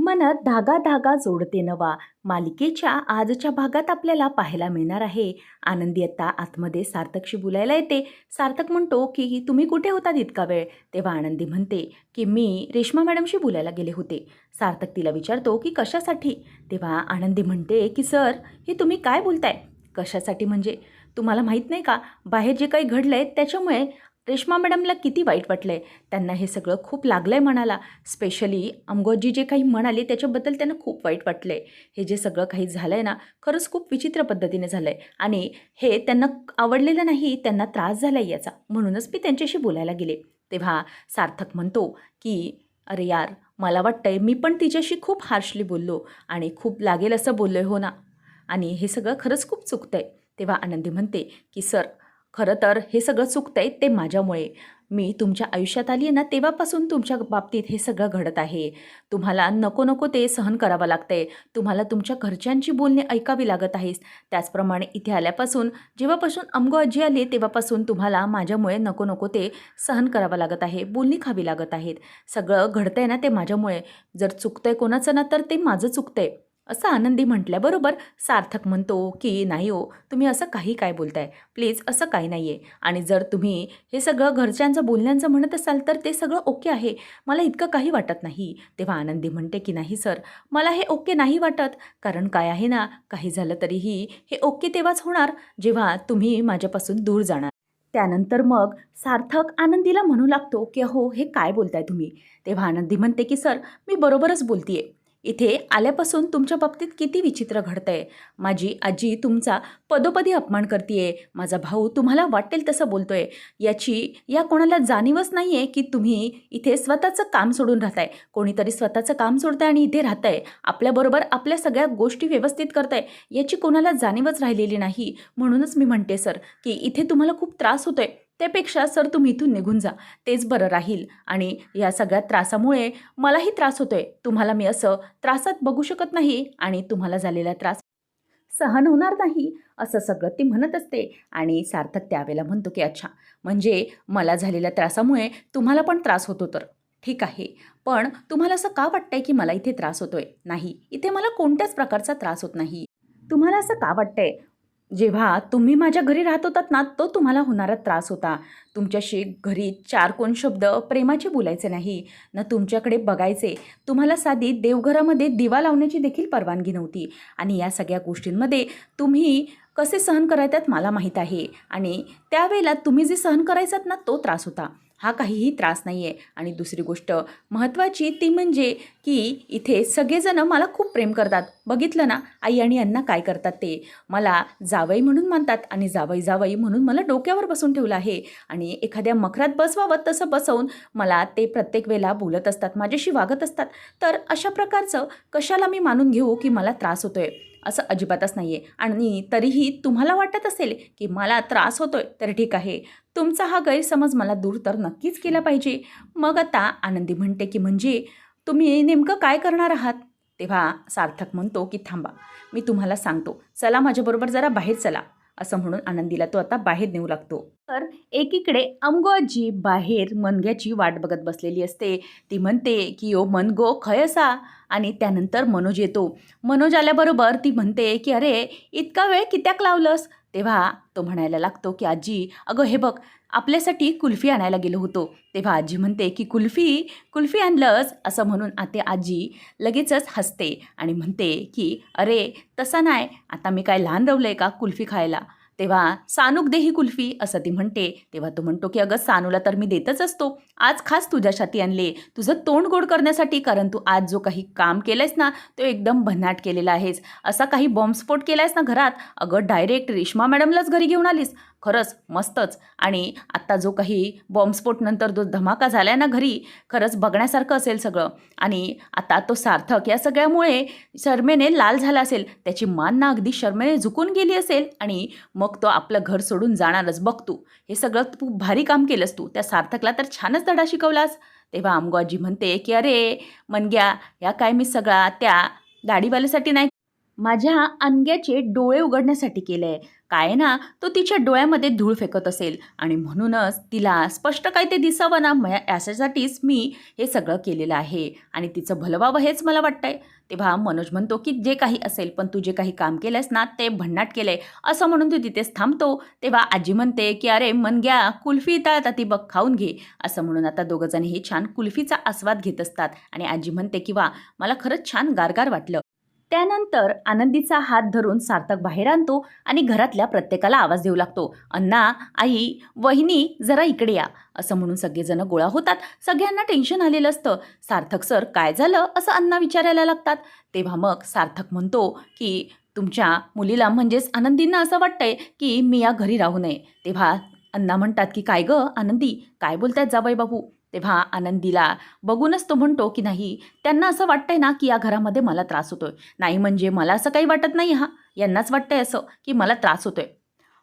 मनात धागा धागा जोडते नवा. मालिकेच्या आजच्या भागात आपल्याला पाहायला मिळणार आहे. आनंदी आत्ता आतमध्ये सार्थकशी बोलायला येते. सार्थक म्हणतो की तुम्ही कुठे होतात इतका वेळ? तेव्हा आनंदी म्हणते की मी रेश्मा मॅडमशी बोलायला गेले होते. सार्थक तिला विचारतो की कशासाठी? तेव्हा आनंदी म्हणते की सर हे तुम्ही काय बोलताय? कशासाठी म्हणजे? तुम्हाला माहीत नाही का? बाहेर जे काही घडलं आहे त्याच्यामुळे रेश्मा मॅडमला किती वाईट वाटलं आहे त्यांना हे सगळं खूप लागलं आहे मनाला स्पेशली अमगोजी जे काही म्हणाले त्याच्याबद्दल त्यांना खूप वाईट वाटलं आहे हे जे सगळं काही झालं आहे ना खरंच खूप विचित्र पद्धतीने झालं आहे आणि हे त्यांना आवडलेलं नाही त्यांना त्रास झाला आहे याचा. म्हणूनच मी त्यांच्याशी बोलायला गेले. तेव्हा सार्थक म्हणतो की अरे यार मला वाटतंय मी पण तिच्याशी खूप हार्शली बोललो आणि खूप लागेल असं बोललो आहे हो ना? आणि हे सगळं खरंच खूप चुकतं आहे तेव्हा आनंदी म्हणते की सर खरं तर हे सगळं चुकतं आहे ते माझ्यामुळे. मी तुमच्या आयुष्यात आली आहे ना तेव्हापासून तुमच्या बाबतीत हे सगळं घडत आहे. तुम्हाला नको नको ते सहन करावं लागतं आहे तुम्हाला तुमच्या घरच्यांची बोलणे ऐकावी लागत आहेस त्याचप्रमाणे इथे आल्यापासून जेव्हापासून अमगो आजी आली तेव्हापासून तुम्हाला माझ्यामुळे नको नको ते सहन करावं लागत आहे बोलणी खावी लागत आहेत. सगळं घडतंय ना ते माझ्यामुळे. जर चुकतंय कोणाचं ना तर ते माझं चुकतंय. असं आनंदी म्हटल्याबरोबर सार्थक म्हणतो की नाही हो तुम्ही असं काही काय बोलताय? प्लीज असं काही नाही आहे आणि जर तुम्ही हे सगळं घरच्यांचं बोलण्यांचं म्हणत असाल तर ते सगळं ओके आहे. मला इतकं काही वाटत नाही. तेव्हा आनंदी म्हणते की नाही सर मला हे ओके नाही वाटत. कारण काय आहे ना काही झालं तरीही हे ओके तेव्हाच होणार जेव्हा तुम्ही माझ्यापासून दूर जाणार. त्यानंतर मग सार्थक आनंदीला म्हणू लागतो की अहो हे काय बोलताय तुम्ही? तेव्हा आनंदी म्हणते की सर मी बरोबरच बोलतीये. इथे आल्यापासून तुमच्या बाबतीत किती विचित्र घडतंय? माझी आजी तुमचा पदोपदी अपमान करते माझा भाऊ तुम्हाला वाटेल तसं बोलतोय. याची या कोणाला जाणीवच नाही आहे की तुम्ही इथे स्वतःचं काम सोडून राहताय. कोणीतरी स्वतःचं काम सोडतंय आणि इथे राहताय. आपल्याबरोबर आपल्या सगळ्या गोष्टी व्यवस्थित करताय. याची कोणाला जाणीवच राहिलेली नाही. म्हणूनच मी म्हणते सर की इथे तुम्हाला खूप त्रास होतोय. त्यापेक्षा सर तुम्ही इथून निघून जा. तेच बरं राहील. आणि या सगळ्या त्रासामुळे मलाही त्रास होतोय. तुम्हाला मी असं त्रासात बघू शकत नाही आणि तुम्हाला झालेला त्रास सहन होणार नाही असं सगळं ती म्हणत असते. आणि सार्थक त्यावेळेला म्हणतो की अच्छा म्हणजे मला झालेल्या त्रासामुळे तुम्हाला पण त्रास होतो तर. ठीक आहे. पण तुम्हाला असं का वाटतंय की मला इथे त्रास होतोय? नाही. इथे मला कोणत्याच प्रकारचा त्रास होत नाही. तुम्हाला असं का वाटतंय? जेव्हा तुम्ही माझ्या घरी राहत होतात ना तो तुम्हाला होणारा त्रास होता. तुमच्याशी घरी चार कोण शब्द प्रेमाचे बोलायचे नाही ना तुमच्याकडे बघायचे. तुम्हाला साधी देवघरामध्ये दिवा लावण्याची देखील परवानगी नव्हती. आणि या सगळ्या गोष्टींमध्ये तुम्ही कसे सहन करायच्यात मला माहीत आहे. आणि त्यावेळेला तुम्ही जे सहन करायचात ना तो त्रास होता. हा काहीही त्रास नाही आहे आणि दुसरी गोष्ट महत्त्वाची ती म्हणजे की इथे सगळेजणं मला खूप प्रेम करतात. बघितलं ना आई आणि अण्णा काय करतात ते? मला जावई म्हणून मानतात आणि जावई जावई म्हणून मला डोक्यावर बसून ठेवलं आहे. आणि एखाद्या मखरात बसवावं तसं बसवून मला ते प्रत्येक वेळेला बोलत असतात माझ्याशी वागत असतात. तर अशा प्रकारचं कशाला मी मानून घेऊ की मला त्रास होतो आहे असं अजिबातच नाही आहे आणि तरीही तुम्हाला वाटत असेल की मला त्रास होतोय तर ठीक आहे. तुमचा हा गैरसमज मला दूर तर नक्कीच केला पाहिजे. मग आता आनंदी म्हणते की म्हणजे तुम्ही नेमकं काय करणार आहात? तेव्हा सार्थक म्हणतो की थांबा मी तुम्हाला सांगतो. चला माझ्याबरोबर जरा बाहेर चला. असं म्हणून आनंदीला तो आता बाहेर नेऊ लागतो. तर एकीकडे अमगोजी बाहेर मनग्याची वाट बघत बसलेली असते. ती म्हणते की ओ मनगो खय असा आणि त्यानंतर मनोज येतो. मनोज आल्याबरोबर ती म्हणते की अरे इतका वेळ कित्याक लावलंस? तेव्हा तो म्हणायला लागतो की आजी अगं हे बघ आपल्यासाठी कुल्फी आणायला गेलो होतो. तेव्हा आजी म्हणते की कुल्फी कुल्फी आणलंस? असं म्हणून आते आजी लगेचच हसते आणि म्हणते की अरे तसा नाही. आता मी काय लहान रवलं आहे का कुल्फी खायला? तेव्हा सानूक देही कुल्फी असं ती म्हणते. तेव्हा तो म्हणतो की अगं सानूला तर मी देतच असतो. आज खास तुझ्यासाठी आणले. तुझं तोंड गोड करण्यासाठी कारण तू आज जो काही काम केलंयस ना तो एकदम भन्नाट केलेला आहेस. असा काही बॉम्बस्फोट केलायस ना घरात? अगं डायरेक्ट रेश्मा मॅडमलाच घरी घेऊन आलीस. खरंच मस्तच. आणि आत्ता जो काही बॉम्बस्फोटनंतर जो धमाका झाला आहे ना घरी खरंच बघण्यासारखं असेल सगळं. आणि आता तो सार्थक या सगळ्यामुळे शर्मेने लाल झाला असेल. त्याची मान ना अगदी शर्मेने झुकून गेली असेल. आणि मग तो आपलं घर सोडून जाणारच. बघ तू हे सगळं तू भारी काम केलंस तू. त्या सार्थकला तर छानच धडा शिकवलास. तेव्हा आमगोजी म्हणते की अरे मनग्या या काय मी सगळा त्या दाढीवाल्यासाठी नाही माझ्या अनग्याचे डोळे उघडण्यासाठी केलं आहे काय ना तो तिच्या डोळ्यामध्ये धूळ फेकत असेल. आणि म्हणूनच तिला स्पष्ट काय ते दिसावं ना म याच्यासाठीच मी हे सगळं केलेलं आहे. आणि तिचं भलं व्हावं हेच मला वाटतंय. तेव्हा मनोज म्हणतो की जे काही असेल पण तू जे काही काम केलंयस ना ते भन्नाट केलंय. असं म्हणून तू तिथेच थांबतो. तेव्हा आजी म्हणते की अरे मन घ्या कुल्फी इथं आता ती बघ खाऊन घे. असं म्हणून आता दोघंजणही छान कुल्फीचा आस्वाद घेत असतात. आणि आजी म्हणते की वा मला खरंच छान गारगार वाटलं. त्यानंतर आनंदीचा हात धरून सार्थक बाहेर आणतो आणि घरातल्या प्रत्येकाला आवाज देऊ लागतो. अण्णा आई वहिनी जरा इकडे या असं म्हणून सगळेजण गोळा होतात. सगळ्यांना टेन्शन आलेलं असतं. सार्थक सर काय झालं? असं अण्णा विचारायला लागतात. तेव्हा मग सार्थक म्हणतो की तुमच्या मुलीला म्हणजेच आनंदींना असं वाटतंय की मी या घरी राहू नये. तेव्हा अण्णा म्हणतात की काय गं आनंदी? काय बोलतायत जाबाई बाबू? तेव्हा आनंदीला बघूनच तो म्हणतो की नाही त्यांना असं वाटतंय ना की या घरामध्ये मला त्रास होतोय. नाही म्हणजे मला असं काही वाटत नाही हा. यांनाच वाटतंय असं की मला त्रास होतोय.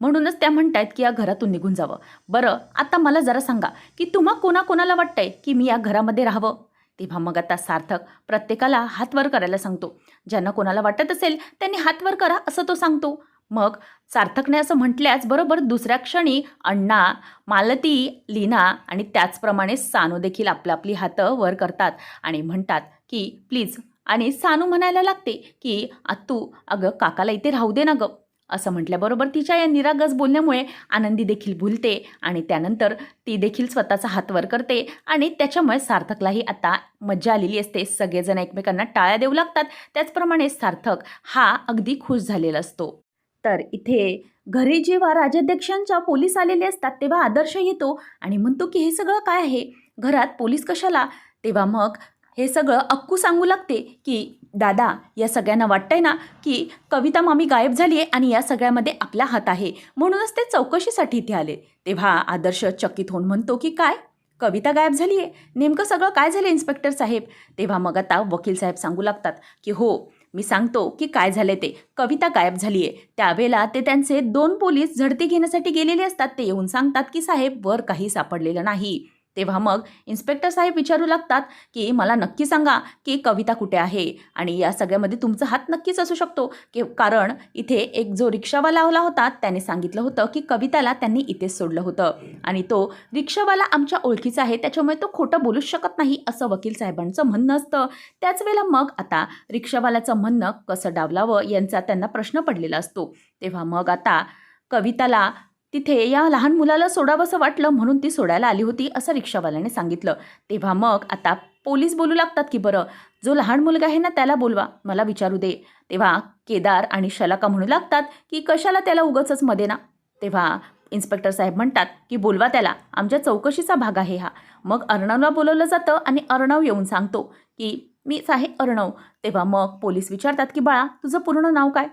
म्हणूनच त्या म्हणतायत की या घरातून निघून जावं. बरं आता मला जरा सांगा की तुम्हा कोणाकोणाला वाटतंय की मी या घरामध्ये राहावं? तेव्हा मग आता सार्थक प्रत्येकाला हात वर करायला सांगतो. ज्यांना कोणाला वाटत असेल त्यांनी हात वर करा असं तो सांगतो. मग सार्थकने असं म्हटल्याच बरोबर दुसऱ्या क्षणी अण्णा मालती लीना आणि त्याचप्रमाणे सानू देखील आपलं आपली हातं वर करतात आणि म्हणतात की प्लीज. आणि सानू म्हणायला लागते की आत्तू अगं काकाला इथे राहू दे ना गं. असं म्हटल्याबरोबर तिच्या या निरागस बोलण्यामुळे आनंदी देखील भुलते आणि त्यानंतर ती देखील स्वतःचा हात वर करते आणि त्याच्यामुळे सार्थकलाही आता मज्जा आलेली असते. सगळेजण एकमेकांना टाळ्या देऊ लागतात. त्याचप्रमाणे सार्थक हा अगदी खुश झालेला असतो. तर इथे घरी जेव्हा राजाध्यक्षांच्या पोलीस आलेले असतात तेव्हा आदर्श येतो. आणि म्हणतो की हे सगळं काय आहे? घरात पोलीस कशाला? तेव्हा मग हे सगळं अक्कू सांगू लागते की दादा या सगळ्यांना वाटतंय ना की कविता मामी गायब झाली आहे आणि या सगळ्यामध्ये आपला हात आहे. म्हणूनच ते चौकशीसाठी इथे आले. तेव्हा आदर्श चकित होऊन म्हणतो की काय? कविता गायब झाली आहे नेमकं सगळं काय झालं इन्स्पेक्टर साहेब? तेव्हा मग आता वकील साहेब सांगू लागतात की हो मी सांगतो की काय झाले ते. कविता गायब झाली आहे त्यावेळेला ते त्यांचे दोन पोलीस झडती घेण्यासाठी गेलेले असतात. ते येऊन सांगतात की साहेब वर काही सापडलेलं नाही. तेव्हा मग इन्स्पेक्टर साहेब विचारू लागतात की मला नक्की सांगा की कविता कुठे आहे? आणि या सगळ्यामध्ये तुमचा हात नक्कीच असू शकतो. की कारण इथे एक जो रिक्षावाला आला होता त्याने सांगितलं होतं की कविताला त्यांनी इथेच सोडलं होतं. आणि तो रिक्षावाला आमच्या ओळखीचा आहे त्याच्यामुळे तो खोटं बोलूच शकत नाही असं वकील साहेबांचं म्हणणं असतं. त्याच वेळेला मग आता रिक्षावाल्याचं म्हणणं कसं डावलावं यांचा त्यांना प्रश्न पडलेला असतो. तेव्हा मग आता कविताला तिथे या लहान मुलाला सोडावंसं वाटलं म्हणून ती सोडायला आली होती असं रिक्षावाल्याने सांगितलं. तेव्हा मग आता पोलीस बोलू लागतात की बरं? जो लहान मुलगा आहे ना त्याला बोलवा मला विचारू दे. तेव्हा केदार आणि शलाका म्हणू लागतात की कशाला त्याला उगचच मध्ये ना? तेव्हा इन्स्पेक्टर साहेब म्हणतात की बोलवा त्याला आमच्या चौकशीचा भाग आहे हा. मग अर्णवला बोलवलं जातं आणि अर्णव येऊन सांगतो की मीच आहे अर्णव. तेव्हा मग पोलीस विचारतात की बाळा तुझं पूर्ण नाव काय?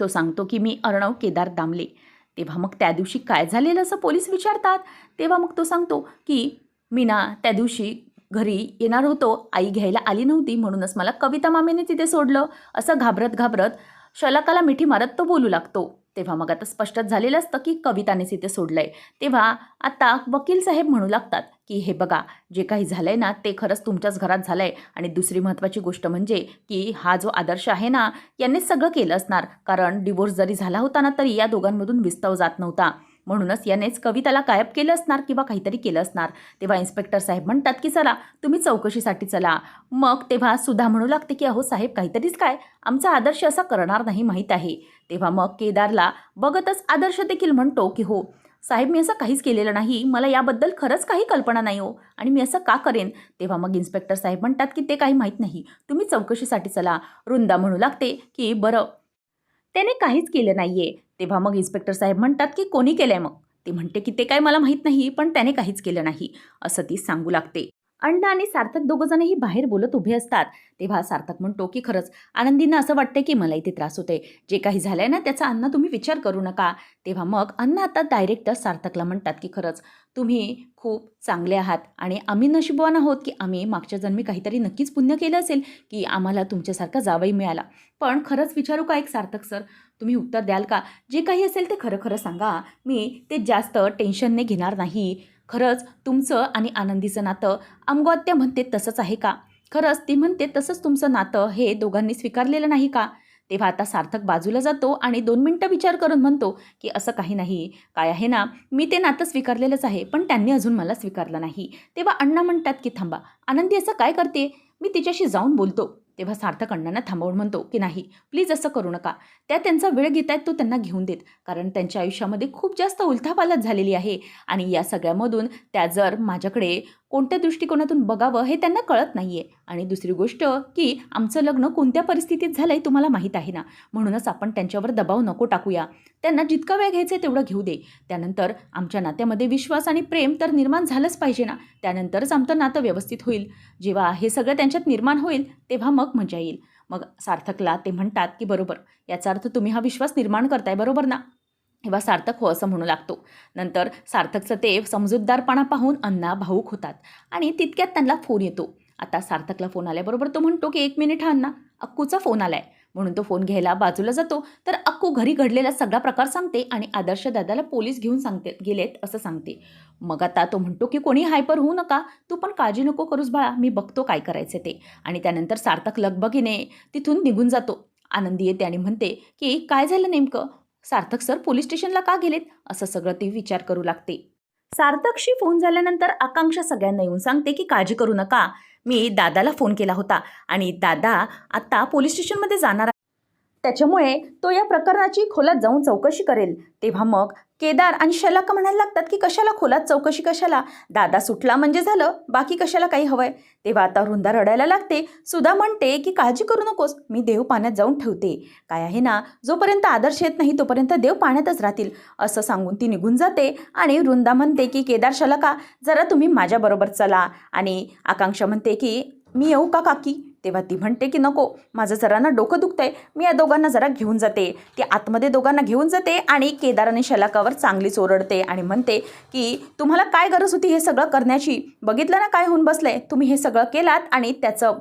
तो सांगतो की मी अर्णव केदार दामले. तेव्हा मग त्या दिवशी काय झालेलं असं पोलीस विचारतात? तेव्हा मग तो सांगतो की मी ना त्या दिवशी घरी येणार होतो. आई घ्यायला आली नव्हती. म्हणूनच मला कविता मामीने तिथे सोडलं. असं घाबरत घाबरत शलाकाला मिठी मारत तो बोलू लागतो. तेव्हा मग आता स्पष्टच झालेलं असतं की कवितानेच इथे सोडलं आहे तेव्हा आता वकील साहेब म्हणू लागतात की हे बघा जे काही झालं आहे ना ते खरंच तुमच्याच घरात झालं आहे आणि दुसरी महत्त्वाची गोष्ट म्हणजे की हा जो आदर्श आहे ना यांनीच सगळं केलं असणार. कारण डिवोर्स जरी झाला होता ना तरी या दोघांमधून विस्तव जात नव्हता. म्हणूनच यानेच कविताला गायब केलं असणार किंवा काहीतरी केलं असणार. तेव्हा इन्स्पेक्टर साहेब म्हणतात की चला तुम्ही चौकशीसाठी चला. मग तेव्हा सुद्धा म्हणू लागते की अहो साहेब काहीतरीच काय? आमचा आदर्श असा करणार नाही माहीत आहे. तेव्हा मग केदारला बघतच आदर्श देखील म्हणतो की हो साहेब मी असं काहीच केलेलं नाही मला याबद्दल खरंच काही कल्पना नाही हो आणि मी असं का करेन? तेव्हा मग इन्स्पेक्टर साहेब म्हणतात की ते काही माहीत नाही तुम्ही चौकशीसाठी चला. रुंदा म्हणू लागते की बरं. त्याने काहीच केलं नाही आहे तेव्हा मग इन्स्पेक्टर साहेब म्हणतात की कोणी केलं आहे मग? ती म्हणते की ते काय मला माहीत नाही पण त्याने काहीच केलं नाही असं ती सांगू लागते. अण्णा आणि सार्थक दोघंजणही बाहेर बोलत उभे असतात. तेव्हा सार्थक म्हणतो की खरंच आनंदींना असं वाटतंय की मला इथे त्रास होते जे काही झालंय ना त्याचा अण्णा तुम्ही विचार करू नका. तेव्हा मग अण्णा आता डायरेक्ट सार्थकला म्हणतात की खरंच तुम्ही खूप चांगले आहात आणि आम्ही नशिबवान आहोत की आम्ही मागच्या जन्मी काहीतरी नक्कीच पुण्य केलं असेल की आम्हाला तुमच्यासारखा जावई मिळाला. पण खरंच विचारू का एक सार्थक सर तुम्ही उत्तर द्याल का? जे काही असेल ते खरं खरं सांगा. मी ते जास्त टेन्शनने घेणार नाही. खरंच तुमचं आणि आनंदीचं नातं आमगोत्या म्हणते तसंच आहे का? खरंच ती म्हणते तसंच तुमचं नातं हे दोघांनी स्वीकारलेलं नाही का? तेव्हा आता सार्थक बाजूला जातो आणि दोन मिनटं विचार करून म्हणतो की असं काही नाही. काय आहे ना? मी ते नातं स्वीकारलेलंच आहे पण त्यांनी अजून मला स्वीकारलं नाही. तेव्हा अण्णा म्हणतात की थांबा आनंदी असं काय करते? मी तिच्याशी जाऊन बोलतो. तेव्हा सार्थक अण्णांना थांबवून म्हणतो की नाही प्लीज असं करू नका. त्या त्यांचा वेळ घेत आहेत तो त्यांना घेऊन देत. कारण त्यांच्या आयुष्यामध्ये खूप जास्त उलथापालथ झालेली आहे. आणि या सगळ्यामधून त्या जर माझ्याकडे कोणत्या दृष्टिकोनातून बघावं हे त्यांना कळत नाही आहे आणि दुसरी गोष्ट की आमचं लग्न कोणत्या परिस्थितीत झालं आहे तुम्हाला माहीत आहे ना? म्हणूनच आपण त्यांच्यावर दबाव नको टाकूया. त्यांना जितका वेळ घ्यायचा आहे तेवढं घेऊ दे. त्यानंतर आमच्या नात्यामध्ये विश्वास आणि प्रेम तर निर्माण झालंच पाहिजे ना? त्यानंतरच आमचं नातं व्यवस्थित होईल. जेव्हा हे सगळं त्यांच्यात निर्माण होईल तेव्हा मग मजा येईल. मग सार्थकला ते म्हणतात की बरोबर. याचा अर्थ तुम्ही हा विश्वास निर्माण करताय बरोबर ना? तेव्हा सार्थक हो असं म्हणू लागतो. नंतर सार्थकचं ते समजूतदारपणा पाहून अण्णा भाऊक होतात आणि तितक्यात त्यांना फोन येतो. आता सार्थकला फोन आल्याबरोबर तो म्हणतो की एक मिनिट हा अण्णा अक्कूचा फोन आलाय. म्हणून तो फोन घ्यायला बाजूला जातो. तर अक्कू घरी घडलेला सगळा प्रकार सांगते आणि आदर्श दादाला पोलीस घेऊन सांगते गेलेत असं सांगते. मग आता तो म्हणतो की कोणी हायपर होऊ नका. तू पण काळजी नको करूस बाळा. मी बघतो काय करायचं ते. आणि त्यानंतर सार्थक लगबगीने तिथून निघून जातो. आनंदी येते आणि म्हणते की काय झालं नेमकं? सार्थक सर पोलीस स्टेशनला का गेलेत? असं सगळं ती विचार करू लागते. सार्थकशी फोन झाल्यानंतर आकांक्षा सगळ्यांना येऊन सांगते की काळजी करू नका. मी दादाला फोन केला होता आणि दादा आत्ता पोलीस स्टेशनमध्ये जाणार आहे. त्याच्यामुळे तो या प्रकरणाची खोलात जाऊन चौकशी करेल तेव्हा मग केदार आणि शलाका म्हणायला लागतात की कशाला खोलात चौकशी कशाला? दादा सुटला म्हणजे झालं बाकी कशाला काही हवंय? तेव्हा आता वृंदा रडायला लागते. सुधा म्हणते की काळजी करू नकोस मी देव पाण्यात जाऊन ठेवते. काय आहे ना जोपर्यंत आदर्श येत नाही तोपर्यंत देव पाण्यातच राहतील. असं सांगून ती निघून जाते आणि वृंदा म्हणते की केदार शलाका जरा तुम्ही माझ्याबरोबर चला. आणि आकांक्षा म्हणते की मी येऊ का काकी? तेव्हा ती म्हणते की नको माझं जरा ना डोकं दुखतंय. मी या दोघांना जरा घेऊन जाते. ती आतमध्ये दोघांना घेऊन जाते आणि केदार आणि शलाकावर चांगलीच ओरडते आणि म्हणते की तुम्हाला काय गरज होती हे सगळं करण्याची? बघितलं ना काय होऊन बसलंय? तुम्ही हे सगळं केलात आणि त्याचं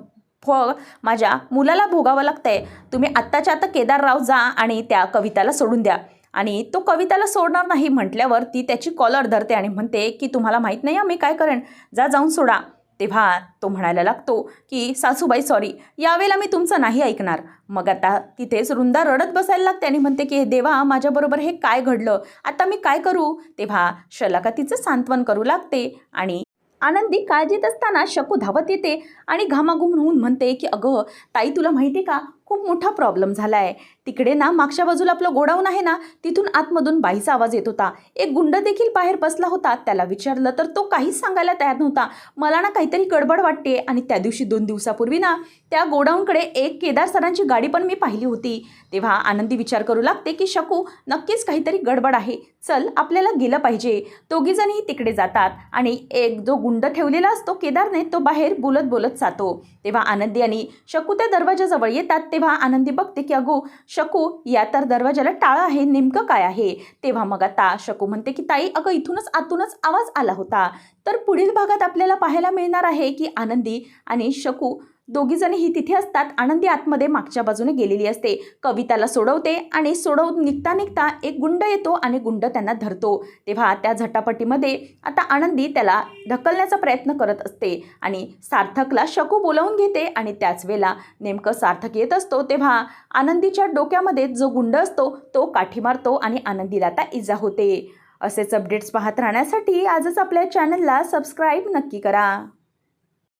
फळ माझ्या मुलाला भोगावं लागतंय. तुम्ही आत्ताच्या आता केदारराव जा आणि त्या कविताला सोडून द्या. आणि तो कविताला सोडणार नाही म्हटल्यावर ती त्याची कॉलर धरते आणि म्हणते की तुम्हाला माहीत नाही मी काय करेन. जा जाऊन सोडा. तेव्हा तो म्हणायला लागतो की सासूबाई सॉरी यावेळेला मी तुमचं नाही ऐकणार. मग आता तिथेच रुंदा रडत बसायला लागते आणि म्हणते की देवा माझ्याबरोबर हे काय घडलं? आता मी काय करू? तेव्हा शलाका तिचं सांत्वन करू लागते आणि आनंदी काळजीत असताना शकू धावत येते आणि घामाघूम होऊन म्हणते की अगं ताई तुला माहिती आहे का? खूप मोठा प्रॉब्लेम झाला आहे तिकडे ना मागच्या बाजूला आपलं गोडाऊन आहे ना तिथून आतमधून बाईचा आवाज येत होता. एक गुंड देखील बाहेर बसला होता त्याला विचारलं तर तो काहीच सांगायला तयार नव्हता. मला ना काहीतरी गडबड वाटते. आणि त्या दिवशी दोन दिवसापूर्वी ना त्या गोडाऊनकडे एक केदार सरांची गाडी पण मी पाहिली होती. तेव्हा आनंदी विचार करू लागते की शकू नक्कीच काहीतरी गडबड आहे. चल आपल्याला गेलं पाहिजे. दोघीजणही तिकडे जातात आणि एक जो गुंड ठेवलेला असतो केदारने तो बाहेर बोलत बोलत जातो. तेव्हा आनंदी आणि शकू त्या दरवाजाजवळ येतात ते तेव्हा आनंदी बघते की अगो शकू या तर दरवाजाला टाळं आहे नेमकं काय आहे? तेव्हा मग आता शकू म्हणते की ताई अगं इथूनच आतूनच आवाज आला होता. तर पुढील भागात आपल्याला पाहायला मिळणार आहे की आनंदी आणि शकू दोघीजणही तिथे असतात. आनंदी आतमध्ये मागच्या बाजूने गेलेली असते. कविताला सोडवते आणि सोडवून निघता निघता एक गुंड येतो आणि गुंड त्यांना धरतो. तेव्हा त्या झटापटीमध्ये आता आनंदी त्याला ढकलण्याचा प्रयत्न करत असते आणि सार्थकला शकू बोलावून घेते आणि त्याच वेळेला नेमकं सार्थक येत असतो तेव्हा आनंदीच्या डोक्यामध्ये जो गुंड असतो तो काठी मारतो आणि आनंदीला आता इजा होते. असेच अपडेट्स पाहत राहण्यासाठी आजच आपल्या चॅनलला सबस्क्राईब नक्की करा.